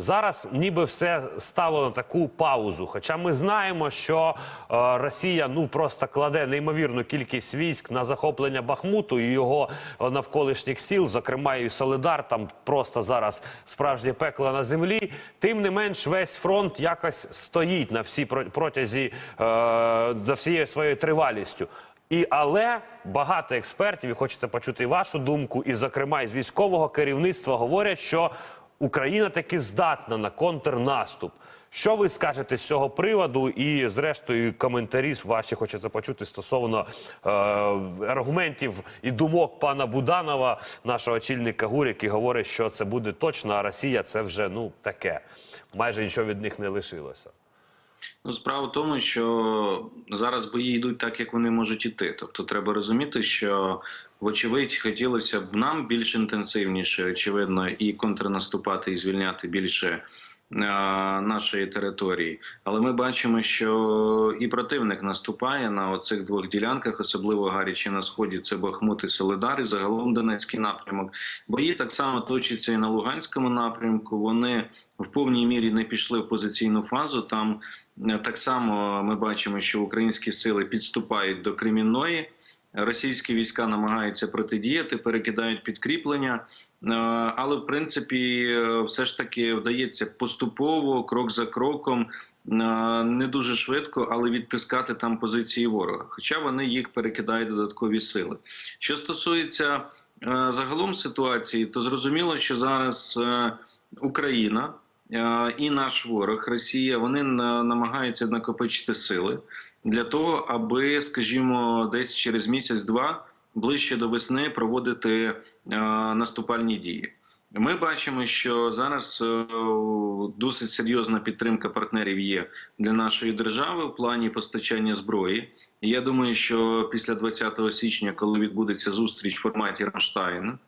зараз ніби все стало на таку паузу. Хоча ми знаємо, що е, Росія ну просто кладе неймовірну кількість військ на захоплення Бахмуту і його навколишніх сіл, зокрема і Солидар, там просто зараз справжнє пекло на землі. Тим не менш, весь фронт якось стоїть на всі про- протязі е, за всією своєю тривалістю. І але багато експертів, і хочеться почути вашу думку, і зокрема із військового керівництва говорять, що Україна таки здатна на контрнаступ. Що ви скажете з цього приводу? І зрештою коментарі ваші хочеться почути стосовно е, аргументів і думок пана Буданова, нашого очільника ГУР, який говорить, що це буде точно, а Росія це вже ну таке. Майже нічого від них не лишилося. Ну, справа в тому, що зараз бої йдуть так, як вони можуть іти. Тобто, треба розуміти, що вочевидь хотілося б нам більш інтенсивніше, очевидно, і контрнаступати, і звільняти більше нашої території. Але ми бачимо, що і противник наступає на оцих двох ділянках, особливо гаряче на сході. Це Бахмут і Солидар, і загалом Донецький напрямок. Бої так само точаться і на Луганському напрямку. Вони в повній мірі не пішли в позиційну фазу. Там е, так само ми бачимо, що українські сили підступають до Кремінної. Російські війська намагаються протидіяти, перекидають підкріплення, Е, але в принципі е, все ж таки вдається поступово, крок за кроком, е, не дуже швидко, але відтискати там позиції ворога. Хоча вони їх перекидають додаткові сили. Що стосується е, загалом ситуації, то зрозуміло, що зараз е, Україна е, і наш ворог Росія вони на- намагаються накопичити сили для того, аби, скажімо, десь через місяць-два ближче до весни проводити е, наступальні дії. Ми бачимо, що зараз е, досить серйозна підтримка партнерів є для нашої держави в плані постачання зброї. Я думаю, що після 20 січня, коли відбудеться зустріч в форматі Рамштайн,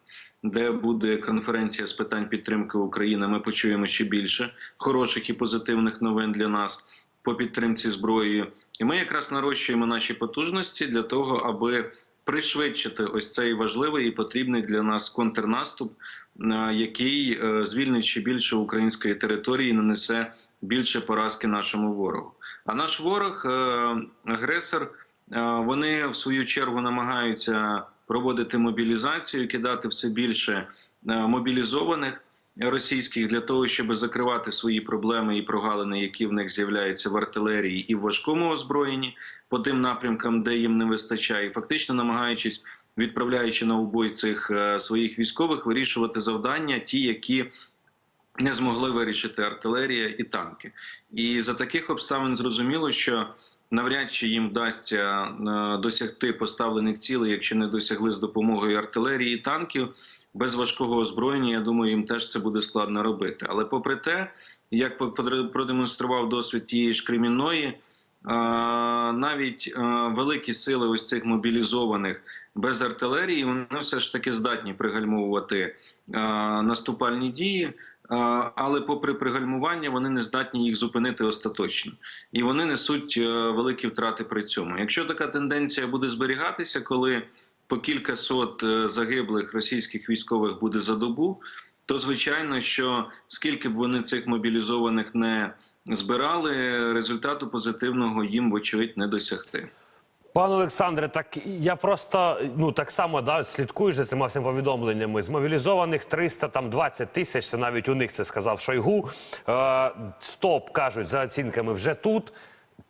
де буде конференція з питань підтримки України, ми почуємо ще більше хороших і позитивних новин для нас по підтримці зброєю. І ми якраз нарощуємо наші потужності для того, аби пришвидшити ось цей важливий і потрібний для нас контрнаступ, е, який е, звільнить більше української території, і нанесе більше поразки нашому ворогу. А наш ворог, е, агресор, вони в свою чергу намагаються проводити мобілізацію, кидати все більше мобілізованих російських для того, щоб закривати свої проблеми і прогалини, які в них з'являються в артилерії і в важкому озброєнні по тим напрямкам, де їм не вистачає, фактично намагаючись, відправляючи на убой цих е, своїх військових, вирішувати завдання, ті, які не змогли вирішити артилерія і танки. І за таких обставин зрозуміло, що навряд чи їм вдасться е, досягти поставлених цілей, якщо не досягли з допомогою артилерії і танків. Без важкого озброєння, я думаю, їм теж це буде складно робити. Але попри те, як продемонстрував досвід тієї ж Кремінної, е, навіть е, великі сили ось цих мобілізованих без артилерії, вони все ж таки здатні пригальмовувати е, наступальні дії. Але, попри пригальмування, вони не здатні їх зупинити остаточно, і вони несуть великі втрати при цьому. Якщо така тенденція буде зберігатися, коли по кілька сот е, загиблих російських військових буде за добу, то звичайно, що скільки б вони цих мобілізованих не збирали, результату позитивного їм вочевидь не досягти. Пане Олександре, так я просто ну так само да, слідкую за цими всіма повідомленнями. Змобілізованих 320 тисяч, це навіть у них це сказав Шойгу. Е, стоп кажуть за оцінками вже тут.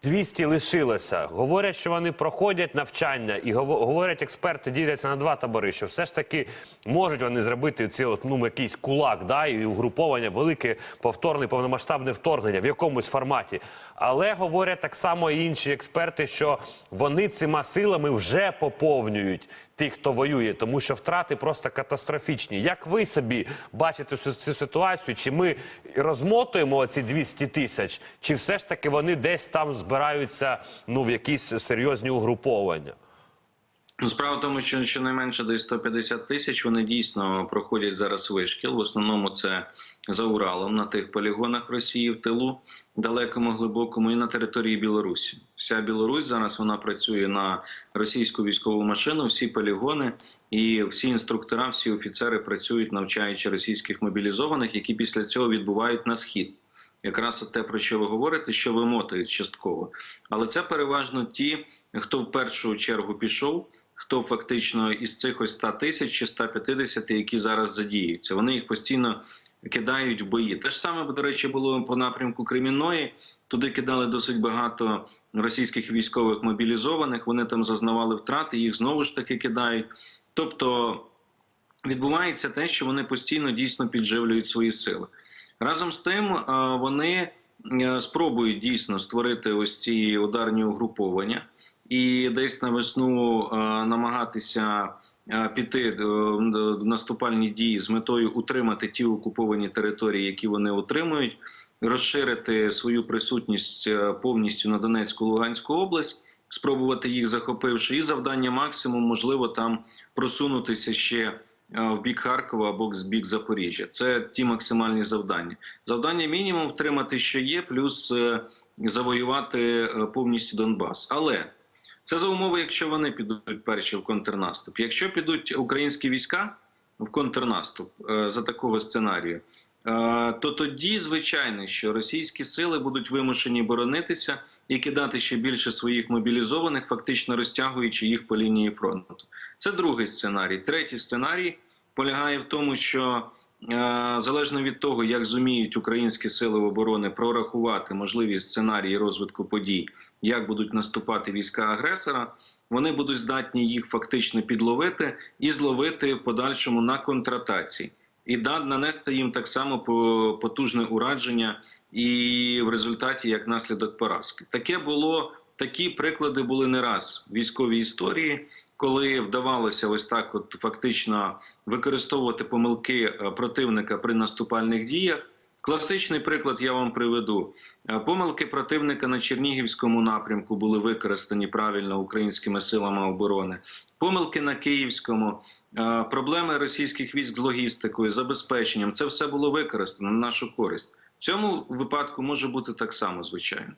200 лишилося. Говорять, що вони проходять навчання, і говорять, експерти діляться на два табори. Що все ж таки можуть вони зробити ці от, ну, якийсь кулак, да, і угруповання, велике повторне повномасштабне вторгнення в якомусь форматі. Але говорять так само і інші експерти, що вони цими силами вже поповнюють тих, хто воює, тому що втрати просто катастрофічні. Як ви собі бачите цю, ситуацію? Чи ми розмотуємо ці 200 тисяч, чи все ж таки вони десь там збираються ну в якісь серйозні угруповання? Ну, Справа в тому, що щонайменше десь 150 тисяч вони дійсно проходять зараз вишкіл. В основному це за Уралом на тих полігонах Росії в тилу, далекому, глибокому, і на території Білорусі. Вся Білорусь зараз вона працює на російську військову машину, всі полігони і всі інструктора, всі офіцери працюють, навчаючи російських мобілізованих, які після цього відбувають на схід. Якраз те, про що ви говорите, що вимотують частково. Але це переважно ті, хто в першу чергу пішов, хто фактично із цих ось 100 тисяч чи 150, які зараз задіюються. Вони їх постійно кидають в бої. Те ж саме, до речі, було по напрямку Кремінної. Туди кидали досить багато російських військових мобілізованих. Вони там зазнавали втрати, їх знову ж таки кидають. Тобто відбувається те, що вони постійно дійсно підживлюють свої сили. Разом з тим, е, вони е, спробують дійсно створити ось ці ударні угруповання і десь на весну е, намагатися е, піти е, в наступальні дії з метою утримати ті окуповані території, які вони отримують, розширити свою присутність повністю на Донецьку Луганську область. Спробувати їх захопивши, і завдання максимум можливо там просунутися ще в бік Харкова або в бік Запоріжжя. Це ті максимальні завдання. Завдання мінімум втримати, що є, плюс завоювати повністю Донбас. Але це за умови, якщо вони підуть перші в контрнаступ. Якщо підуть українські війська в контрнаступ е, за такого сценарію, е, то тоді, звичайно, що російські сили будуть вимушені боронитися і кидати ще більше своїх мобілізованих, фактично розтягуючи їх по лінії фронту. Це другий сценарій. Третій сценарій полягає в тому, що залежно від того, як зуміють українські сили оборони прорахувати можливість сценарії розвитку подій, як будуть наступати війська агресора. Вони будуть здатні їх фактично підловити і зловити в подальшому на контратації, і нанести їм так само по- потужне ураження, і в результаті як наслідок поразки. Таке було такі приклади були не раз в військовій історії, коли вдавалося ось так, от фактично використовувати помилки е, противника при наступальних діях. Класичний приклад я вам приведу. Е, Помилки противника на Чернігівському напрямку були використані правильно українськими силами оборони. Помилки на Київському, е, проблеми російських військ з логістикою, забезпеченням це все було використано на нашу користь. Цьому випадку може бути так само, звичайно.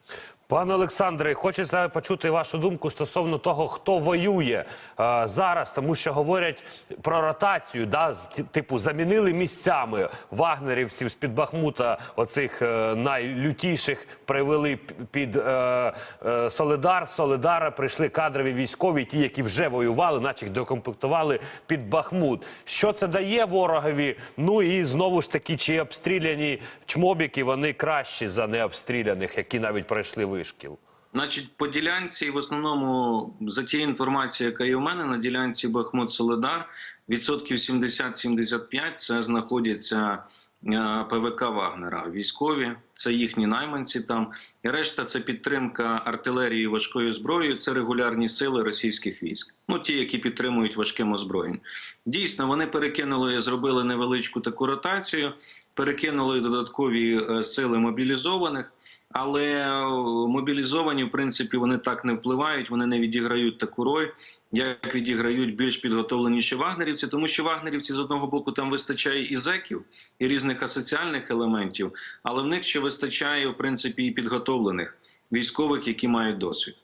Пане Олександре, хочеться почути вашу думку стосовно того, хто воює е, зараз, тому що говорять про ротацію, да, з- типу замінили місцями вагнерівців з під Бахмута, оцих е, найлютіших привели під е, е, Солидар. Солидара прийшли кадрові військові, ті, які вже воювали, наче докомплектували під Бахмут. Що це дає ворогові? Ну і знову ж таки, чи обстріляні чмобіки вони кращі за необстріляних, які навіть пройшли вишкіл. Значить, по ділянці, в основному, за тією інформацією, яка є у мене, на ділянці Бахмут Соледар, відсотків 70-75 це знаходяться е, ПВК Вагнера. Військові, це їхні найманці там. Решта це підтримка артилерії важкою зброєю, це регулярні сили російських військ. Ну, ті, які підтримують важким озброєнням. Дійсно, вони перекинули, зробили невеличку таку ротацію, перекинули додаткові е, сили мобілізованих. Але е, мобілізовані, в принципі, вони так не впливають, вони не відіграють таку роль, як відіграють більш підготовленіші вагнерівці, тому що вагнерівці з одного боку там вистачає і зеків, і різних асоціальних елементів, але в них ще вистачає, в принципі, і підготовлених військових, які мають досвід.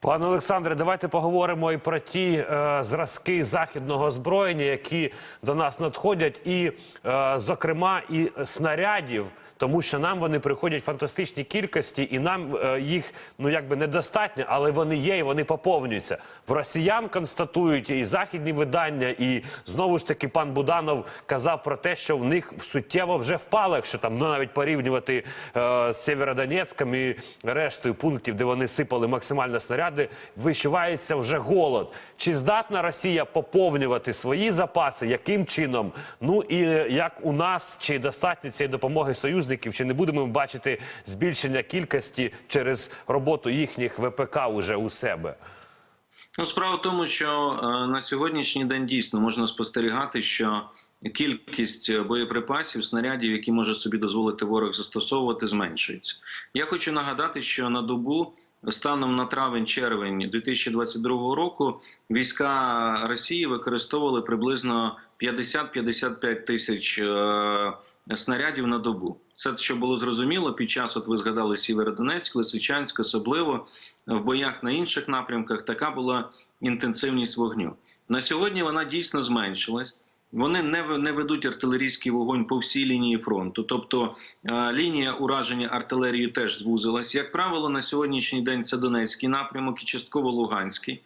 Пане Олександре, давайте поговоримо і про ті е, зразки західного озброєння, які до нас надходять, і, е, зокрема, і снарядів, тому що нам вони приходять в фантастичній кількості, і нам е, їх ну якби недостатньо, але вони є і вони поповнюються. В росіян констатують і західні видання, і знову ж таки пан Буданов казав про те, що в них суттєво вже впало, якщо там ну, навіть порівнювати е, з Сєвєродонецьком і рештою пунктів, де вони сипали максимально снаряди, вищувається вже голод. Чи здатна Росія поповнювати свої запаси? Яким чином? Ну і як у нас чи достатньо цієї допомоги союзників? Чи не будемо ми бачити збільшення кількості через роботу їхніх ВПК уже у себе? Ну, справа в тому, що е, на сьогоднішній день дійсно можна спостерігати, що кількість боєприпасів, снарядів, які може собі дозволити ворог застосовувати, зменшується. Я хочу нагадати, що на добу станом на травень-червень 2022 року війська Росії використовували приблизно 50-55 тисяч е, снарядів на добу. Це що було зрозуміло під час, от ви згадали Сєвєродонецьк, Лисичанськ, особливо в боях на інших напрямках. Така була інтенсивність вогню. На сьогодні вона дійсно зменшилась. Вони не не ведуть артилерійський вогонь по всій лінії фронту, тобто е, лінія ураження артилерією теж звузилась. Як правило, на сьогоднішній день це Донецький напрямок і частково Луганський.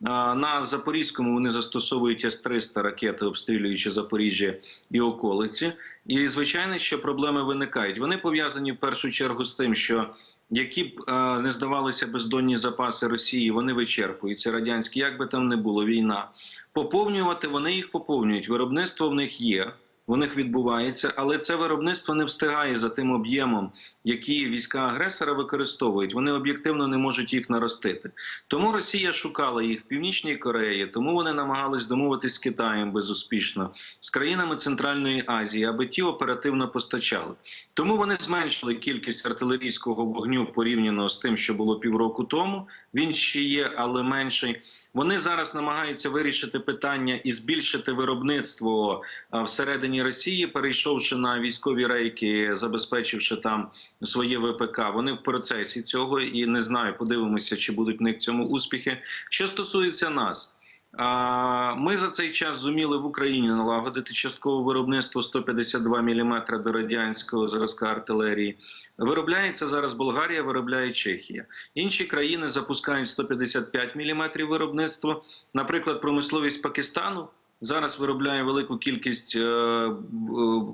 На Запорізькому вони застосовують С-300 ракети, обстрілюючи Запоріжжя і околиці. І звичайно, що проблеми виникають. Вони пов'язані в першу чергу з тим, що які б е, не здавалися бездонні запаси Росії, вони вичерпуються радянські, як би там не було війна. Поповнювати вони їх поповнюють. Виробництво в них є. В них відбувається, але це виробництво не встигає за тим об'ємом, який війська агресора використовують. Вони об'єктивно не можуть їх наростити. Тому Росія шукала їх в Північній Кореї, тому вони намагались домовитись з Китаєм безуспішно, з країнами Центральної Азії, аби ті оперативно постачали. Тому вони зменшили кількість артилерійського вогню порівняно з тим, що було півроку тому. Він ще є, але менший. Вони зараз намагаються вирішити питання і збільшити виробництво всередині Росії, перейшовши на військові рейки, забезпечивши там своє ВПК. Вони в процесі цього і не знаю, подивимося, чи будуть в них в цьому успіхи. Що стосується нас. Ми за цей час зуміли в Україні налагодити часткове виробництво 152 мм до радянського зразка артилерії. Виробляється зараз Болгарія, виробляє Чехія. Інші країни запускають 155 мм виробництва. Наприклад, промисловість Пакистану зараз виробляє велику кількість е,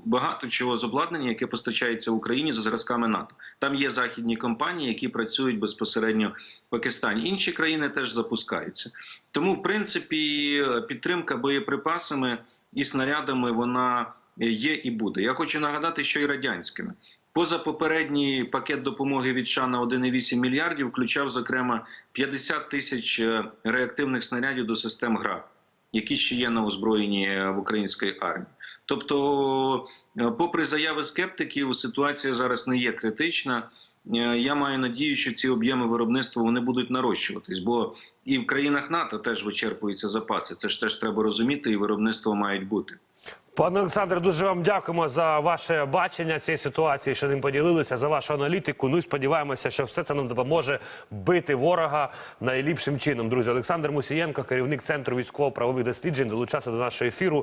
багато чого з обладнання, яке постачається Україні за зразками НАТО. Там є західні компанії, які працюють безпосередньо в Пакистані. Інші країни теж запускаються. Тому, в принципі, підтримка боєприпасами і снарядами вона є і буде. Я хочу нагадати, що і радянськими. Поза попередній пакет допомоги від США на 1,8 мільярдів включав, зокрема, 50 тисяч е, реактивних снарядів до систем ГРАД, які ще є на озброєнні е, в української армії. Тобто, е, попри заяви скептиків, ситуація зараз не є критична. Е, Я маю надію, що ці об'єми виробництва вони будуть нарощуватись, бо і в країнах НАТО теж вичерпуються запаси. Це ж теж треба розуміти, і виробництво мають бути. Пане Олександре, дуже вам дякуємо за ваше бачення цієї ситуації, що ним поділилися за вашу аналітику. Ну і сподіваємося, що все це нам допоможе бити ворога найліпшим чином. Друзі, Олександр Мусієнко, керівник центру військово-правових досліджень, долучався до нашого ефіру.